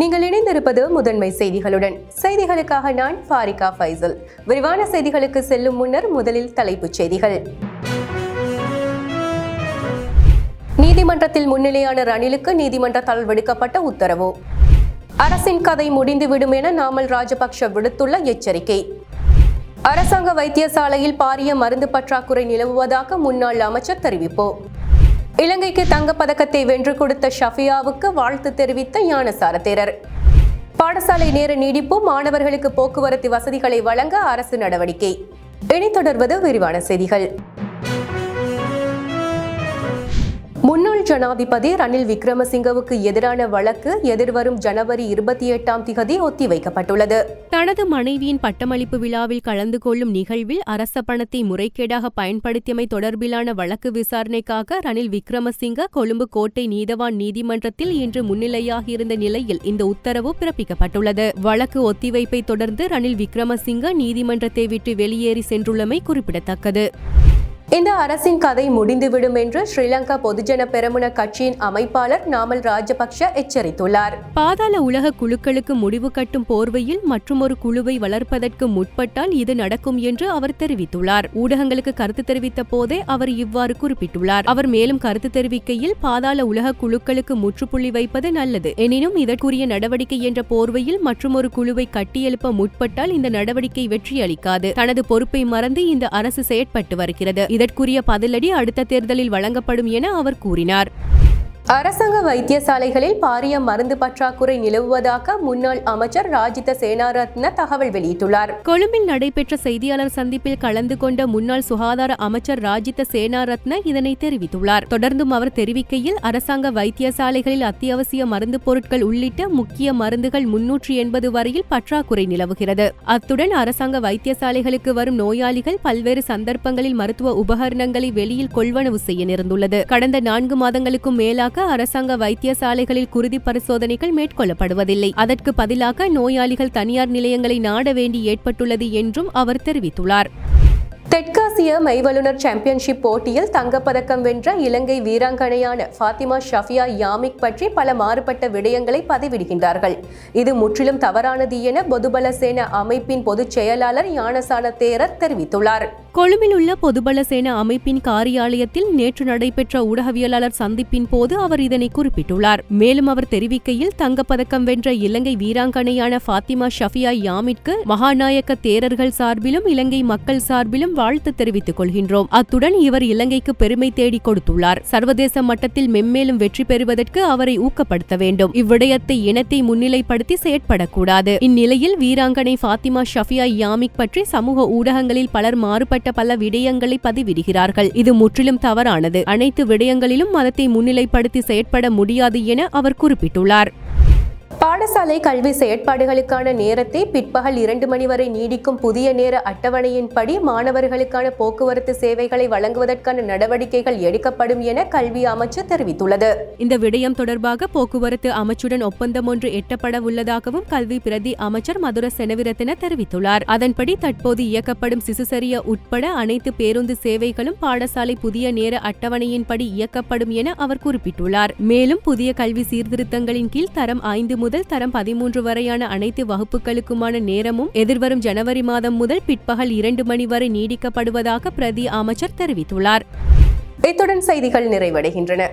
நீங்கள் இணைந்திருப்பது முதன்மை செய்திகளுடன். செய்திகளுக்காக நான் பாரிகா ஃபைசல். விரிவான செய்திகளுக்கு செல்லும் முன்னர் முதலில் தலைப்புச் செய்திகள். நீதிமன்றத்தில் முன்னிலையான ரணிலுக்கு நீதிமன்றத்தால் விடுக்கப்பட்ட உத்தரவு. அரசின் கதை முடிந்துவிடும் என நாமல் ராஜபக்ஷ விடுத்துள்ள எச்சரிக்கை. அரசாங்க வைத்தியசாலையில் பாரிய மருந்து பற்றாக்குறை நிலவுவதாக முன்னாள் அமைச்சர் தெரிவிப்போம் இலங்கைக்கு தங்கப்பதக்கத்தை வென்று கொடுத்த ஷஃபியாவுக்கு வாழ்த்து தெரிவித்த ஞானசார தேரர். பாடசாலை நேர நீடிப்பு மாணவர்களுக்கு போக்குவரத்து வசதிகளை வழங்க அரசு நடவடிக்கை. இனி தொடர்வது விரிவான செய்திகள். முன்னாள் ஜனாதிபதி ரணில் விக்ரமசிங்கவுக்கு எதிரான வழக்கு எதிர்வரும் ஜனவரி இருபத்தி எட்டாம் திகதி ஒத்திவைக்கப்பட்டுள்ளது. தனது மனைவியின் பட்டமளிப்பு விழாவில் கலந்து கொள்ளும் நிகழ்வில் அரச பணத்தை முறைகேடாக பயன்படுத்தியமை தொடர்பிலான வழக்கு விசாரணைக்காக ரணில் விக்ரமசிங்க கொழும்பு கோட்டை நீதவான் நீதிமன்றத்தில் இன்று முன்னிலையாகியிருந்த நிலையில் இந்த உத்தரவு பிறப்பிக்கப்பட்டுள்ளது. வழக்கு ஒத்திவைப்பை தொடர்ந்து ரணில் விக்ரமசிங்க நீதிமன்றத்தை விட்டு வெளியேறி சென்றுள்ளமை குறிப்பிடத்தக்கது. இந்த அரசின் கதை முடிந்துவிடும் என்று ஸ்ரீலங்கா பொதுஜன பெரமுன கட்சியின் அமைப்பாளர் நாமல் ராஜபக்ஷ எச்சரித்துள்ளார். பாதாள உலக குழுக்களுக்கு முடிவு கட்டும் போர்வையில் மற்றுமொரு குழுவை வளர்ப்பதற்கு முற்பட்டால் இது நடக்கும் என்று அவர் தெரிவித்துள்ளார். ஊடகங்களுக்கு கருத்து தெரிவித்த போதே அவர் இவ்வாறு குறிப்பிட்டுள்ளார். அவர் மேலும் கருத்து தெரிவிக்கையில் பாதாள உலக குழுக்களுக்கு முற்றுப்புள்ளி வைப்பது நல்லது. எனினும் இதற்குரிய நடவடிக்கை என்ற போர்வையில் மற்றுமொரு குழுவை கட்டியெழுப்ப முற்பட்டால் இந்த நடவடிக்கை வெற்றியளிக்காது. தனது பொறுப்பை மறந்து இந்த அரசு செயற்பட்டு வருகிறது. இதற்குரிய பதிலடி அடுத்த தேர்தலில் வழங்கப்படும் என அவர் கூறினார். அரசாங்க வைத்தியசாலைகளில் பாரிய மருந்து பற்றாக்குறை நிலவுவதாக முன்னாள் அமைச்சர் ராஜித சேனாரத்ன தகவல் வெளியிட்டுள்ளார். கொழும்பில் நடைபெற்ற செய்தியாளர் சந்திப்பில் கலந்து கொண்ட முன்னாள் சுகாதார அமைச்சர் ராஜித சேனாரத்ன இதனை தெரிவித்துள்ளார். தொடர்ந்தும் அவர் தெரிவிக்கையில் அரசாங்க வைத்தியசாலைகளில் அத்தியாவசிய மருந்து பொருட்கள் உள்ளிட்ட முக்கிய மருந்துகள் முன்னூற்றி எண்பது வரையில் பற்றாக்குறை நிலவுகிறது. அத்துடன் அரசாங்க வைத்தியசாலைகளுக்கு வரும் நோயாளிகள் பல்வேறு சந்தர்ப்பங்களில் மருத்துவ உபகரணங்களை வெளியில் கொள்வனவு செய்ய நேர்ந்துள்ளது. கடந்த நான்கு மாதங்களுக்கும் மேலாக அரசாங்க வைத்தியசாலைகளில் குருதி பரிசோதனைகள் மேற்கொள்ளப்படுவதில்லை. அதற்கு பதிலாக நோயாளிகள் தனியார் நிலையங்களை நாட வேண்டி ஏற்பட்டுள்ளது என்றும் அவர் தெரிவித்துள்ளார். தெற்காசிய மைவல்லுநர் சாம்பியன்ஷிப் போட்டியில் தங்கப்பதக்கம் வென்ற இலங்கை வீராங்கனையான ஃபாத்திமா ஷஃபியா யாமிக் பற்றி பல மாறுபட்ட விடயங்களை பதிவிடுகின்றார்கள். இது முற்றிலும் தவறானது என பொதுபல சேன அமைப்பின் பொதுச் செயலாளர் ஞானசான தேரர் தெரிவித்துள்ளார். கொழும்பில் உள்ள பொதுபல சேன அமைப்பின் காரியாலயத்தில் நேற்று நடைபெற்ற ஊடகவியலாளர் சந்திப்பின் போது அவர் இதனை குறிப்பிட்டுள்ளார். மேலும் அவர் தெரிவிக்கையில் தங்கப்பதக்கம் வென்ற இலங்கை வீராங்கனையான ஃபாத்திமா ஷஃபியா யாமிற்கு மகாநாயக்க தேரர்கள் சார்பிலும் இலங்கை மக்கள் சார்பிலும் வாழ்த்து தெரிவித்துக் கொள்கின்றோம். அத்துடன் இவர் இலங்கைக்கு பெருமை தேடி கொடுத்துள்ளார். சர்வதேச மட்டத்தில் மென்மேலும் வெற்றி பெறுவதற்கு அவரை ஊக்கப்படுத்த வேண்டும். இவ்விடயத்தை இனத்தை முன்னிலைப்படுத்தி செயற்படக்கூடாது. இந்நிலையில் வீராங்கனை ஃபாத்திமா ஷஃபியா யாமிக் பற்றி சமூக ஊடகங்களில் பலர் மாறுபட்ட பல விடயங்களை பதிவிடுகிறார்கள். இது முற்றிலும் தவறானது. அனைத்து விடயங்களிலும் மதத்தை முன்னிலைப்படுத்தி செயற்பட முடியாது என அவர் குறிப்பிட்டுள்ளார். பாடசாலை கல்வி செயற்பாடுகளுக்கான நேரத்தை பிற்பகல் இரண்டு மணி வரை நீடிக்கும் புதிய நேர அட்டவணையின்படி மாணவர்களுக்கான போக்குவரத்து சேவைகளை வழங்குவதற்கான நடவடிக்கைகள் எடுக்கப்படும் என கல்வி அமைச்சு தெரிவித்துள்ளது. இந்த விடயம் தொடர்பாக போக்குவரத்து அமைச்சுடன் ஒப்பந்தம் ஒன்று எட்டப்பட உள்ளதாகவும் கல்வி பிரதி அமைச்சர் மதுர செனவிரத்தின தெரிவித்துள்ளார். அதன்படி தற்போது இயக்கப்படும் சிசுசரிய உட்பட அனைத்து பேருந்து சேவைகளும் பாடசாலை புதிய நேர அட்டவணையின்படி இயக்கப்படும் என அவர் குறிப்பிட்டுள்ளார். மேலும் புதிய கல்வி சீர்திருத்தங்களின் கீழ் தரம் ஐந்து முதல் முதல் தரம் பதிமூன்று வரையான அனைத்து வகுப்புகளுக்குமான நேரமும் எதிர்வரும் ஜனவரி மாதம் முதல் பிற்பகல் இரண்டு மணி வரை நீடிக்கப்படுவதாக பிரதி அமைச்சர் தெரிவித்துள்ளார். இத்துடன் செய்திகள் நிறைவடைகின்றன.